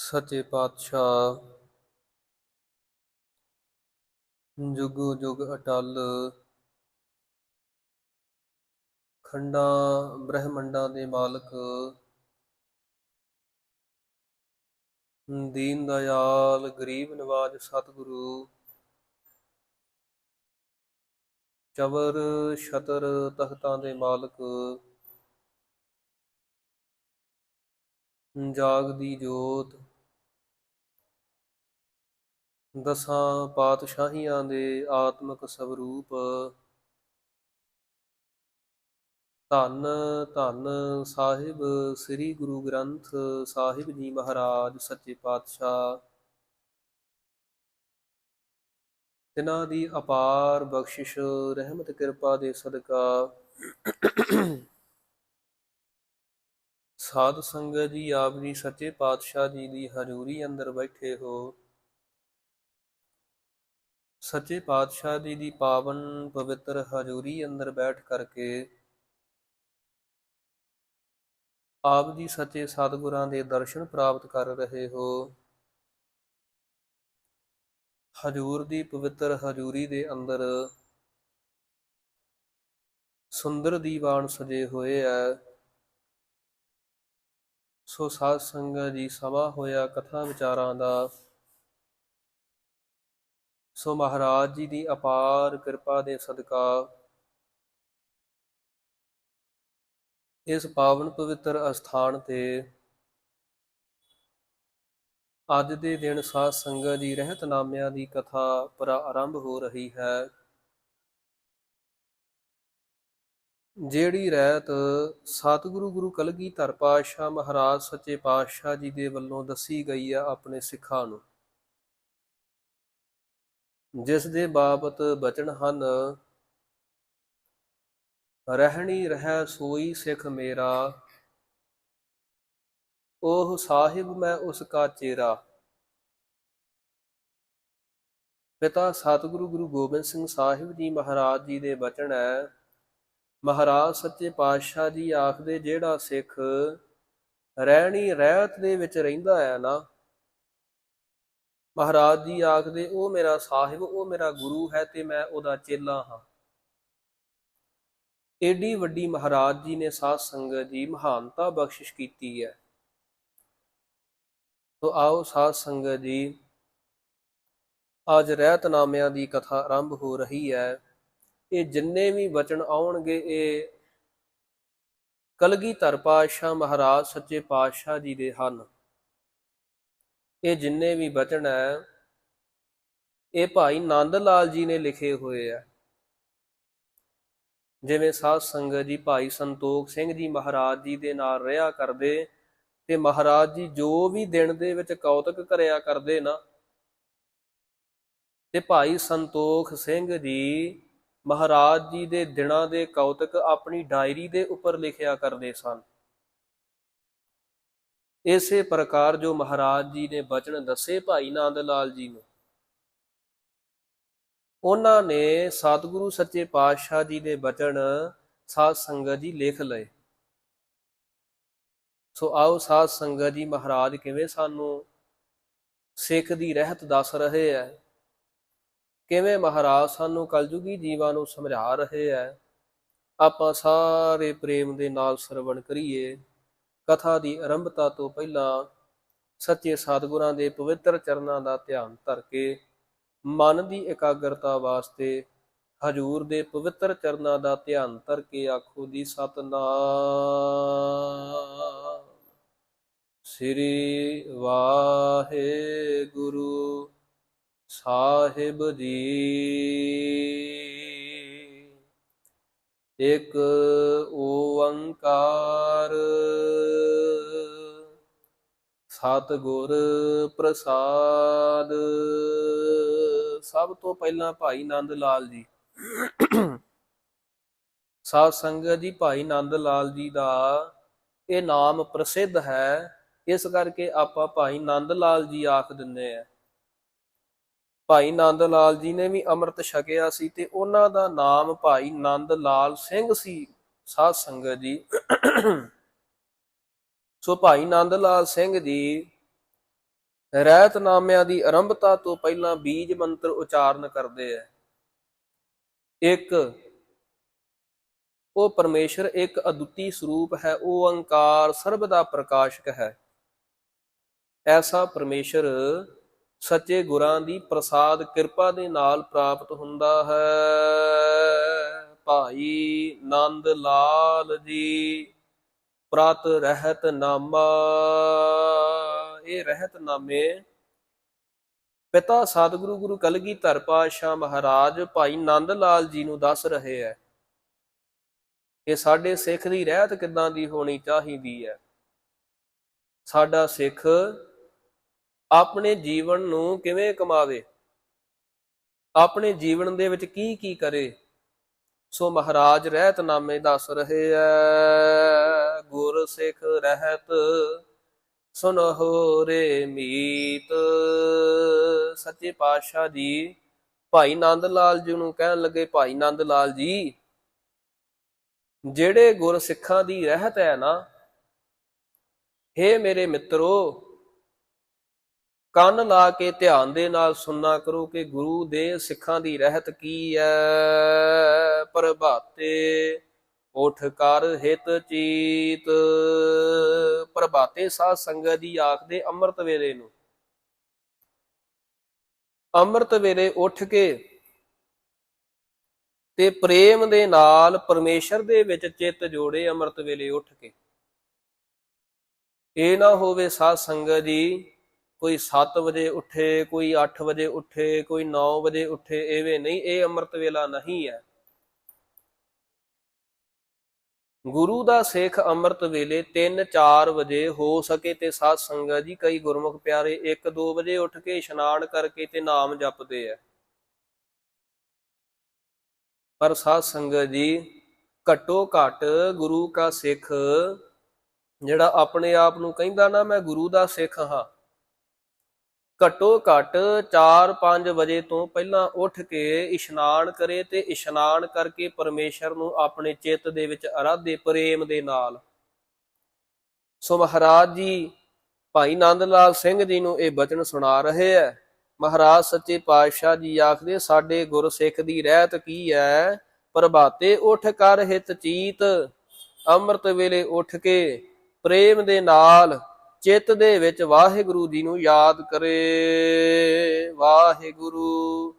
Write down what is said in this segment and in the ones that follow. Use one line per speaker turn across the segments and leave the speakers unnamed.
ਸੱਚੇ ਪਾਤਸ਼ਾਹ। ਜੁਗੋ ਜੁਗ ਅਟਲ। ਖੰਡਾਂ ਬ੍ਰਹਮੰਡਾਂ ਦੇ ਮਾਲਕ। ਦੀਨ ਦਇਆਲ, ਗਰੀਬ ਨਿਵਾਜ ਸਤਿਗੁਰੂ। ਚਵਰ ਛਤਰ ਤਖਤਾਂ ਦੇ ਮਾਲਕ। ਜਾਗ ਦੀ ਜੋਤ। ਦਸਾਂ ਪਾਤਸ਼ਾਹੀਆਂ ਦੇ ਆਤਮਿਕ ਸਵਰੂਪ। ਧੰਨ ਧੰਨ ਸਾਹਿਬ, ਸ੍ਰੀ ਗੁਰੂ ਗ੍ਰੰਥ ਸਾਹਿਬ ਜੀ ਮਹਾਰਾਜ, ਸੱਚੇ ਪਾਤਸ਼ਾਹ। ਤਿਨਾਂ ਦੀ ਅਪਾਰ ਬਖਸ਼ਿਸ਼, ਰਹਿਮਤ, ਕਿਰਪਾ ਦੇ ਸਦਕਾ ਸਾਧ ਸੰਗਤ ਜੀ, ਆਪ ਜੀ ਸੱਚੇ ਪਾਤਸ਼ਾਹ ਜੀ ਦੀ ਹਜ਼ੂਰੀ ਅੰਦਰ ਬੈਠੇ ਹੋ। ਸੱਚੇ ਪਾਤਸ਼ਾਹ ਜੀ ਦੀ ਪਾਵਨ ਪਵਿੱਤਰ ਹਜ਼ੂਰੀ ਅੰਦਰ ਬੈਠ ਕਰਕੇ ਆਪ ਜੀ ਸੱਚੇ ਸਤਿਗੁਰਾਂ ਦੇ ਦਰਸ਼ਨ ਪ੍ਰਾਪਤ ਕਰ ਰਹੇ ਹੋ। ਹਜੂਰ ਦੀ ਪਵਿੱਤਰ ਹਜੂਰੀ ਦੇ ਅੰਦਰ ਸੁੰਦਰ ਦੀਵਾਨ ਸਜੇ ਹੋਏ ਐ। ਸੋ ਸਾਧ ਸੰਗਤ ਜੀ ਸਭਾ ਹੋਇਆ ਕਥਾ ਵਿਚਾਰਾਂ ਦਾ। ਸੋ ਮਹਾਰਾਜ ਜੀ ਦੀ ਅਪਾਰ ਕਿਰਪਾ ਦੇ ਸਦਕਾ ਇਸ ਪਾਵਨ ਪਵਿੱਤਰ ਅਸਥਾਨ ਤੇ ਅੱਜ ਦੇ ਦਿਨ ਸਾਧ ਸੰਗਤ ਦੀ ਰਹਿਤਨਾਮਿਆਂ ਦੀ ਕਥਾ ਪ੍ਰਾਰੰਭ ਹੋ ਰਹੀ ਹੈ। ਜਿਹੜੀ ਰਹਿਤ ਸਤਿਗੁਰੂ ਗੁਰੂ ਕਲਗੀਧਰ ਪਾਤਸ਼ਾਹ ਮਹਾਰਾਜ ਸੱਚੇ ਪਾਤਸ਼ਾਹ ਜੀ ਦੇ ਵੱਲੋਂ ਦੱਸੀ ਗਈ ਆ ਆਪਣੇ ਸਿੱਖਾਂ ਨੂੰ। ਜਿਸ ਦੇ ਬਾਬਤ ਬਚਨ ਹਨ, ਰਹਿਣੀ ਰਹਿ ਸੋਈ ਸਿੱਖ ਮੇਰਾ ਉਹ ਸਾਹਿਬ ਮੈਂ ਉਸ ਕਾ ਚੇਰਾ। ਪਿਤਾ ਸਤਿਗੁਰੂ ਗੁਰੂ ਗੋਬਿੰਦ ਸਿੰਘ ਸਾਹਿਬ ਜੀ ਮਹਾਰਾਜ ਜੀ ਦੇ ਬਚਨ ਹੈ, ਮਹਾਰਾਜ ਸੱਚੇ ਪਾਤਸ਼ਾਹ ਜੀ ਆਖਦੇ, ਜਿਹੜਾ ਸਿੱਖ ਰਹਿਣੀ ਰਹਿਤ ਦੇ ਵਿੱਚ ਰਹਿੰਦਾ ਹੈ ਨਾ ਮਹਾਰਾਜ ਜੀ ਆਖਦੇ, ਉਹ ਮੇਰਾ ਸਾਹਿਬ, ਉਹ ਮੇਰਾ ਗੁਰੂ ਹੈ ਤੇ ਮੈਂ ਉਹਦਾ ਚੇਲਾ ਹਾਂ। ਏਡੀ ਵੱਡੀ ਮਹਾਰਾਜ ਜੀ ਨੇ ਸਾਧ ਸੰਗਤ ਜੀ ਮਹਾਨਤਾ ਬਖਸ਼ਿਸ਼ ਕੀਤੀ ਹੈ। ਤੋ ਆਓ ਸਾਧ ਸੰਗਤ ਜੀ, ਅੱਜ ਰਹਿਤਨਾਮਿਆਂ ਦੀ ਕਥਾ ਆਰੰਭ ਹੋ ਰਹੀ ਹੈ। ਇਹ ਜਿੰਨੇ ਵੀ ਬਚਨ ਆਉਣਗੇ, ਇਹ ਕਲਗੀਧਰ ਪਾਤਸ਼ਾਹ ਮਹਾਰਾਜ ਸੱਚੇ ਪਾਤਸ਼ਾਹ ਜੀ ਦੇ ਹਨ। ਇਹ ਜਿੰਨੇ ਵੀ ਬਚਨ ਹੈ, ਇਹ ਭਾਈ ਨੰਦ ਲਾਲ ਜੀ ਨੇ ਲਿਖੇ ਹੋਏ ਆ। ਜਿਵੇਂ ਸਾਧ ਸੰਗਤ ਜੀ ਭਾਈ ਸੰਤੋਖ ਸਿੰਘ ਜੀ ਮਹਾਰਾਜ ਜੀ ਦੇ ਨਾਲ ਰਿਹਾ ਕਰਦੇ ਤੇ ਮਹਾਰਾਜ ਜੀ ਜੋ ਵੀ ਦਿਨ ਦੇ ਵਿੱਚ ਕੌਤਕ ਕਰਿਆ ਕਰਦੇ ਨਾ, ਤੇ ਭਾਈ ਸੰਤੋਖ ਸਿੰਘ ਜੀ ਮਹਾਰਾਜ ਜੀ ਦੇ ਦਿਨਾਂ ਦੇ ਕੌਤਕ ਆਪਣੀ ਡਾਇਰੀ ਦੇ ਉੱਪਰ ਲਿਖਿਆ ਕਰਦੇ ਸਨ। ਇਸੇ ਪ੍ਰਕਾਰ ਜੋ ਮਹਾਰਾਜ ਜੀ ਨੇ ਬਚਨ ਦੱਸੇ ਭਾਈ ਨੰਦ ਲਾਲ ਜੀ ਨੂੰ। ਉਹਨਾਂ ਨੇ ਸਤਿਗੁਰੂ ਸੱਚੇ ਪਾਤਸ਼ਾਹ ਜੀ ਦੇ ਬਚਨ ਸਾਧ ਸੰਗਤ ਜੀ ਲਿਖ ਲਏ। ਸੋ ਆਓ ਸਾਧ ਸੰਗਤ ਜੀ ਮਹਾਰਾਜ ਕਿਵੇਂ ਸਾਨੂੰ ਸਿੱਖ ਦੀ ਰਹਿਤ ਦੱਸ ਰਹੇ ਹੈ ਕਿਵੇਂ ਮਹਾਰਾਜ ਸਾਨੂੰ ਕਲਯੁਗੀ ਜੀਵਾਂ ਨੂੰ ਸਮਝਾ ਰਹੇ ਹੈ ਆਪਾਂ ਸਾਰੇ ਪ੍ਰੇਮ ਦੇ ਨਾਲ ਸਰਵਣ ਕਰੀਏ। ਕਥਾ ਦੀ ਆਰੰਭਤਾ ਤੋਂ ਪਹਿਲਾਂ ਸੱਚੇ ਸਤਿਗੁਰਾਂ ਦੇ ਪਵਿੱਤਰ ਚਰਨਾਂ ਦਾ ਧਿਆਨ ਧਰ ਕੇ ਮਨ ਦੀ ਇਕਾਗਰਤਾ ਵਾਸਤੇ ਹਜੂਰ ਦੇ ਪਵਿੱਤਰ ਚਰਨਾਂ ਦਾ ਧਿਆਨ ਧਰ ਕੇ ਆਖੋ ਦੀ ਸਤਨਾਮ। ਸ੍ਰੀ ਵਾਹਿਗੁਰੂ ਸਾਹਿਬ ਜੀ। ਇੱਕ ਓੰਕਾਰ। ਸਤਿਗੁਰ ਪ੍ਰਸਾਦ। ਸਭ ਤੋਂ ਪਹਿਲਾਂ ਭਾਈ ਨੰਦ ਲਾਲ ਜੀ। ਸਾਧ ਸੰਗਤ ਜੀ, ਭਾਈ ਨੰਦ ਲਾਲ ਜੀ ਦਾ ਇਹ ਨਾਮ ਪ੍ਰਸਿੱਧ ਹੈ। ਇਸ ਕਰਕੇ ਆਪਾਂ ਭਾਈ ਨੰਦ ਲਾਲ ਜੀ ਆਖ ਦਿੰਦੇ ਆ। ਭਾਈ ਨੰਦ ਲਾਲ ਜੀ ਨੇ ਵੀ ਅੰਮ੍ਰਿਤ ਛਕਿਆ ਸੀ ਤੇ ਉਹਨਾਂ ਦਾ ਨਾਮ ਭਾਈ ਨੰਦ ਲਾਲ ਸਿੰਘ ਸੀ, ਸਾਧ ਸੰਗਤ ਜੀ। ਸੋ ਭਾਈ ਨੰਦ ਲਾਲ ਸਿੰਘ ਜੀ ਰਹਿਤਨਾਮਿਆਂ ਦੀ ਆਰੰਭਤਾ ਤੋਂ ਪਹਿਲਾਂ ਬੀਜ ਮੰਤਰ ਉਚਾਰਨ ਕਰਦੇ ਆ। ਇੱਕ, ਉਹ ਪਰਮੇਸ਼ਰ ਇੱਕ ਅਦੁੱਤੀ ਸਰੂਪ ਹੈ, ਉਹ ਓੰਕਾਰ ਸਰਬ ਦਾ ਪ੍ਰਕਾਸ਼ਕ ਹੈ। ਐਸਾ ਪਰਮੇਸ਼ਰ ਸੱਚੇ ਗੁਰਾਂ ਦੀ ਪ੍ਰਸਾਦ ਕਿਰਪਾ ਦੇ ਨਾਲ ਪ੍ਰਾਪਤ ਹੁੰਦਾ ਹੈ। ਭਾਈ ਨੰਦ ਲਾਲ ਜੀ, ਪ੍ਰਤ ਰਹਿਤ ਨਾਮਾ। ਇਹ ਰਹਿਤ ਨਾਮੇ ਪਿਤਾ ਸਤਿਗੁਰੂ ਗੁਰੂ ਕਲਗੀਧਰ ਪਾਤਸ਼ਾਹ ਮਹਾਰਾਜ ਭਾਈ ਨੰਦ ਲਾਲ ਜੀ ਨੂੰ ਦੱਸ ਰਹੇ ਹੈ ਕਿ ਸਾਡੇ ਸਿੱਖ ਦੀ ਰਹਿਤ ਕਿੱਦਾਂ ਦੀ ਹੋਣੀ ਚਾਹੀਦੀ ਹੈ। ਸਾਡਾ ਸਿੱਖ ਆਪਣੇ ਜੀਵਨ ਨੂੰ ਕਿਵੇਂ ਕਮਾਵੇ? ਆਪਣੇ ਜੀਵਨ ਦੇ ਵਿੱਚ ਕੀ ਕੀ ਕਰੇ? ਸੋ ਮਹਾਰਾਜ ਰਹਿਤਨਾਮੇ ਦੱਸ ਰਹੇ ਐ, ਗੁਰ ਸਿੱਖ ਰਹਿਤ ਸੁਨਹੁ ਰੇ ਮੀਤ। ਸੱਚੇ ਪਾਤਸ਼ਾਹ ਜੀ, ਭਾਈ ਨੰਦ ਲਾਲ ਜੀ ਨੂੰ ਕਹਿਣ ਲੱਗੇ, ਭਾਈ ਨੰਦ ਲਾਲ ਜੀ, ਜਿਹੜੇ ਗੁਰ ਸਿੱਖਾਂ ਦੀ ਰਹਿਤ ਹੈ ਨਾ, ਹੇ ਮੇਰੇ ਮਿੱਤਰੋ ਕੰਨ ਲਾ ਕੇ ਧਿਆਨ ਦੇ ਨਾਲ ਸੁਣਨਾ ਕਰੋ ਕਿ ਗੁਰੂ ਦੇ ਸਿੱਖਾਂ ਦੀ ਰਹਿਤ ਕੀ ਹੈ ਪ੍ਰਭਾਤੇ ਉਠ ਕਰ ਹਿਤ ਚੀਤ। ਪ੍ਰਭਾਤੇ ਸਾਧ ਸੰਗਤ ਦੀ ਆਖਦੇ ਅੰਮ੍ਰਿਤ ਵੇਲੇ ਨੂੰ। ਅੰਮ੍ਰਿਤ ਵੇਲੇ ਉੱਠ ਕੇ ਤੇ ਪ੍ਰੇਮ ਦੇ ਨਾਲ ਪਰਮੇਸ਼ਰ ਦੇ ਵਿੱਚ ਚਿੱਤ ਜੋੜੇ ਅੰਮ੍ਰਿਤ ਵੇਲੇ ਉੱਠ ਕੇ। ਇਹ ਨਾ ਹੋਵੇ ਸਾਧ ਸੰਗਤ ਜੀ ਕੋਈ 7 ਵਜੇ ਉੱਠੇ, ਕੋਈ 8 ਵਜੇ ਉੱਠੇ, ਕੋਈ 9 ਵਜੇ ਉੱਠੇ, ਐਵੇਂ ਨਹੀਂ, ਇਹ ਅੰਮ੍ਰਿਤ ਵੇਲਾ ਨਹੀਂ ਹੈ। ਗੁਰੂ ਦਾ ਸਿੱਖ ਅੰਮ੍ਰਿਤ ਵੇਲੇ 3-4 ਵਜੇ ਹੋ ਸਕੇ ਤੇ ਸਾਧ ਸੰਗਤ ਜੀ, ਕਈ ਗੁਰਮੁਖ ਪਿਆਰੇ 1-2 ਵਜੇ ਉੱਠ ਕੇ ਇਸ਼ਨਾਨ ਕਰਕੇ ਤੇ ਨਾਮ ਜਪਦੇ ਆ। ਪਰ ਸਾਧ ਸੰਗਤ ਜੀ, ਘਟੋ ਘਟ ਗੁਰੂ ਕਾ ਸਿੱਖ ਜਿਹੜਾ ਆਪਣੇ ਆਪ ਨੂੰ ਕਹਿੰਦਾ ਨਾ, ਮੈਂ ਗੁਰੂ ਦਾ ਸਿੱਖ ਹਾਂ। ਘੱਟੋ ਘੱਟ 4-5 ਵਜੇ ਤੋਂ ਪਹਿਲਾਂ ਉੱਠ ਕੇ ਇਸ਼ਨਾਨ ਕਰੇ ਤੇ ਇਸ਼ਨਾਨ ਕਰਕੇ ਪਰਮੇਸ਼ਰ ਨੂੰ ਆਪਣੇ ਚਿੱਤ ਦੇ ਵਿੱਚ ਅਰਾਧੇ ਪ੍ਰੇਮ ਦੇ ਨਾਲ। ਸੋ ਮਹਾਰਾਜ ਜੀ, ਭਾਈ ਨੰਦ ਲਾਲ ਸਿੰਘ ਜੀ ਨੂੰ ਇਹ ਬਚਨ ਸੁਣਾ ਰਹੇ ਹੈ ਮਹਾਰਾਜ ਸੱਚੇ ਪਾਤਸ਼ਾਹ ਜੀ ਆਖਦੇ, ਸਾਡੇ ਗੁਰਸਿੱਖ ਦੀ ਰਹਿਤ ਕੀ ਹੈ ਪ੍ਰਭਾਤੇ ਉੱਠ ਕਰ ਹਿਤ ਚੀਤ, ਅੰਮ੍ਰਿਤ ਵੇਲੇ ਉੱਠ ਕੇ ਪ੍ਰੇਮ ਦੇ ਨਾਲ ਚਿੱਤ ਦੇ ਵਿੱਚ ਵਾਹਿਗੁਰੂ ਜੀ ਨੂੰ ਯਾਦ ਕਰੇ। ਵਾਹਿਗੁਰੂ,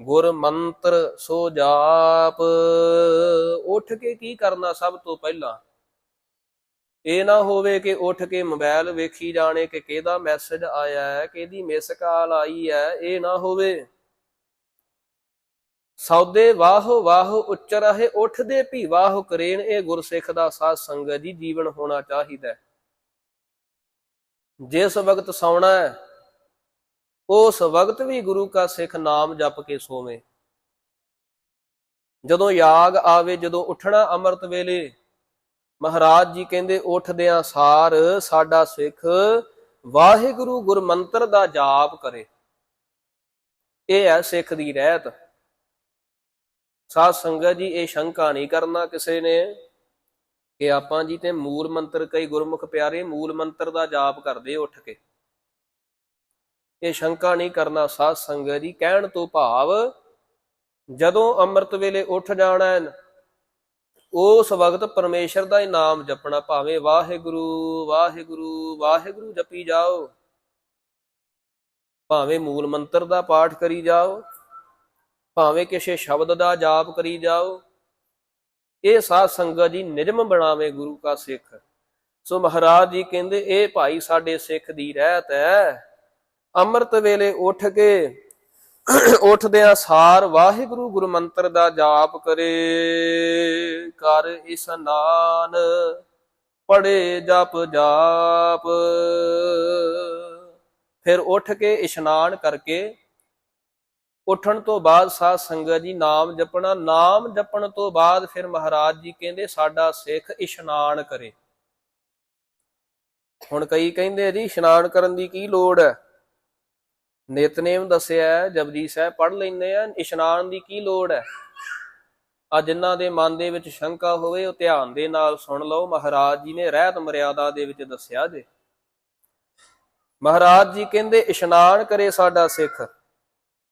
ਗੁਰ ਮੰਤਰ ਸੋ ਜਾਪ। ਉੱਠ ਕੇ ਕੀ ਕਰਨਾ ਸਭ ਤੋਂ ਪਹਿਲਾਂ? ਇਹ ਨਾ ਹੋਵੇ ਕਿ ਉੱਠ ਕੇ ਮੋਬਾਈਲ ਵੇਖੀ ਜਾਣੇ ਕਿ ਕਿਹਦਾ ਮੈਸੇਜ ਆਇਆ ਹੈ, ਕਿਹਦੀ ਮਿਸ ਕਾਲ ਆਈ ਹੈ, ਇਹ ਨਾ ਹੋਵੇ। ਸੌਦੇ ਵਾਹੋ ਵਾਹੋ ਉੱਚ ਰਹੇ, ਉੱਠਦੇ ਭੀ ਵਾਹੋ ਕਰੇਨ, ਇਹ ਗੁਰਸਿੱਖ ਦਾ ਸਾਧ ਸੰਗਤ ਜੀ ਜੀਵਨ ਹੋਣਾ ਚਾਹੀਦਾ ਹੈ। ਜਿਸ ਵਕਤ ਸੌਣਾ ਹੈ, ਉਸ ਵਕਤ ਵੀ ਗੁਰੂ ਕਾ ਸਿੱਖ ਨਾਮ ਜਪ ਕੇ ਸੋਵੇ। ਜਦੋਂ ਯਾਗ ਆਵੇ, ਜਦੋਂ ਉੱਠਣਾ ਅੰਮ੍ਰਿਤ ਵੇਲੇ, ਮਹਾਰਾਜ ਜੀ ਕਹਿੰਦੇ ਉੱਠਦਿਆਂ ਸਾਰ, ਸਾਡਾ ਸਿੱਖ ਵਾਹਿਗੁਰੂ ਗੁਰਮੰਤਰ ਦਾ ਜਾਪ ਕਰੇ। ਇਹ ਹੈ ਸਿੱਖ ਦੀ ਰਹਿਤ। ਸਾਧ ਸੰਗਤ ਜੀ, ਇਹ ਸ਼ੰਕਾ ਨਹੀਂ ਕਰਨਾ ਕਿਸੇ ਨੇ। ਕਿ ਆਪਾਂ ਜੀ ਤੇ ਮੂਲ ਮੰਤਰ ਕਈ ਗੁਰਮੁਖ ਪਿਆਰੇ, ਮੂਲ ਮੰਤਰ ਦਾ ਜਾਪ ਕਰਦੇ ਉੱਠ ਕੇ। ਇਹ ਸ਼ੰਕਾ ਨਹੀਂ ਕਰਨਾ ਸਾਧ ਸੰਗਤ ਜੀ, ਕਹਿਣ ਤੋਂ ਭਾਵ ਜਦੋਂ ਅੰਮ੍ਰਿਤ ਵੇਲੇ ਉੱਠ ਜਾਣਾ ਉਸ ਵਕਤ ਪਰਮੇਸ਼ਰ ਦਾ ਹੀ ਨਾਮ ਜਪਣਾ ਭਾਵੇਂ ਵਾਹਿਗੁਰੂ ਵਾਹਿਗੁਰੂ ਵਾਹਿਗੁਰੂ ਜਪੀ ਜਾਓ। ਭਾਵੇਂ ਮੂਲ ਮੰਤਰ ਦਾ ਪਾਠ ਕਰੀ ਜਾਓ, ਭਾਵੇਂ ਕਿਸੇ ਸ਼ਬਦ ਦਾ ਜਾਪ ਕਰੀ ਜਾਓ ਇਹ ਸਾਧ ਸੰਗਤ ਜੀ ਨਿਜਮ ਬਣਾਵੇ ਗੁਰੂ ਕਾ ਸਿੱਖ। ਸੋ ਮਹਾਰਾਜ ਜੀ ਕਹਿੰਦੇ, ਇਹ ਭਾਈ ਸਾਡੇ ਸਿੱਖ ਦੀ ਰਹਿਤ ਹੈ। ਅੰਮ੍ਰਿਤ ਵੇਲੇ ਉੱਠ ਕੇ ਉੱਠਦਿਆਂ ਸਾਰ ਵਾਹਿਗੁਰੂ ਗੁਰੂ ਮੰਤਰ ਦਾ ਜਾਪ ਕਰੇ। ਕਰ ਇਸਨਾਨ ਪੜੇ ਜਪ ਜਾਪ। ਫਿਰ ਉੱਠ ਕੇ ਇਸ਼ਨਾਨ ਕਰਕੇ ਉੱਠਣ ਤੋਂ ਬਾਅਦ ਸਾਧ ਸੰਗਤ ਜੀ ਨਾਮ ਜਪਣਾ, ਨਾਮ ਜਪਣ ਤੋਂ ਬਾਅਦ ਫਿਰ ਮਹਾਰਾਜ ਜੀ ਕਹਿੰਦੇ, ਸਾਡਾ ਸਿੱਖ ਇਸ਼ਨਾਨ ਕਰੇ। ਹੁਣ ਕਈ ਕਹਿੰਦੇ ਜੀ, ਇਸ਼ਨਾਨ ਕਰਨ ਦੀ ਕੀ ਲੋੜ ਹੈ? ਨਿਤਨੇਮ ਦੱਸਿਆ ਜਪਜੀ ਸਾਹਿਬ ਪੜ ਲੈਂਦੇ ਆ, ਇਸ਼ਨਾਨ ਦੀ ਕੀ ਲੋੜ ਹੈ? ਆ ਜਿਨ੍ਹਾਂ ਦੇ ਮਨ ਦੇ ਵਿੱਚ ਸ਼ੰਕਾ ਹੋਵੇ, ਉਹ ਧਿਆਨ ਦੇ ਨਾਲ ਸੁਣ ਲਓ, ਮਹਾਰਾਜ ਜੀ ਨੇ ਰਹਿਤ ਮਰਿਆਦਾ ਦੇ ਵਿੱਚ ਦੱਸਿਆ ਜੇ। ਮਹਾਰਾਜ ਜੀ ਕਹਿੰਦੇ, ਇਸ਼ਨਾਨ ਕਰੇ ਸਾਡਾ ਸਿੱਖ।